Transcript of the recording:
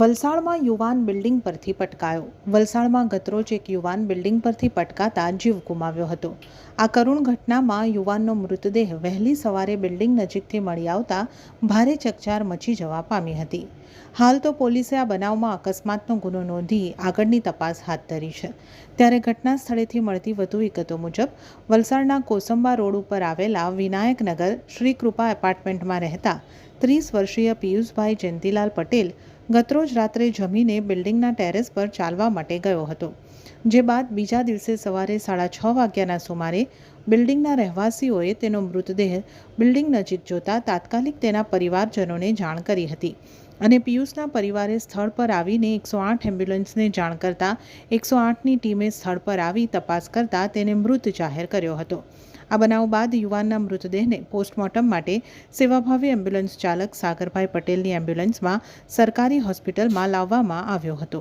વલસાડમાં યુવાન બિલ્ડિંગ પરથી પટકાયો. વલસાડમાં ગતરોજ એક યુવાન બિલ્ડિંગ પરથી પટકાતા જીવ ગુમાવ્યો હતો. આ કરુણ ઘટનામાં યુવાનનો મૃતદેહ વહેલી સવારે બિલ્ડિંગ નજીકથી મળી આવતા ભારે ચકચાર મચી જવા પામી હતી. હાલ તો પોલીસે આ બનાવમાં અકસ્માતનો ગુનો નોંધી આગળની તપાસ હાથ ધરી છે. ત્યારે ઘટના સ્થળેથી મળતી વધુ વિગતો મુજબ, વલસાડના કોસંબા રોડ ઉપર આવેલા વિનાયકનગર શ્રી કૃપા એપાર્ટમેન્ટમાં રહેતા ત્રીસ વર્ષીય પિયુષભાઈ જયંતિલાલ પટેલ ગતરોજ રાત્રે જમીને બિલ્ડિંગના ટેરેસ પર ચાલવા માટે ગયો હતો, જે બાદ બીજા દિવસે સવારે સાડા છ વાગ્યાના સુમારે બિલ્ડિંગના રહેવાસીઓએ તેનો મૃતદેહ બિલ્ડિંગ નજીક જોતા તાત્કાલિક તેના પરિવારજનોને જાણ કરી હતી અને પિયુષના પરિવારે સ્થળ પર આવીને એકસો આઠ એમ્બ્યુલન્સને જાણ કરતાં એકસો આઠની ટીમે સ્થળ પર આવી તપાસ કરતાં તેને મૃત જાહેર કર્યો હતો. આ બનાવ બાદ યુવાનના મૃતદેહને પોસ્ટમોર્ટમ માટે સેવાભાવી એમ્બ્યુલન્સ ચાલક સાગરભાઈ પટેલની એમ્બ્યુલન્સમાં સરકારી હોસ્પિટલમાં લાવવામાં આવ્યો હતો.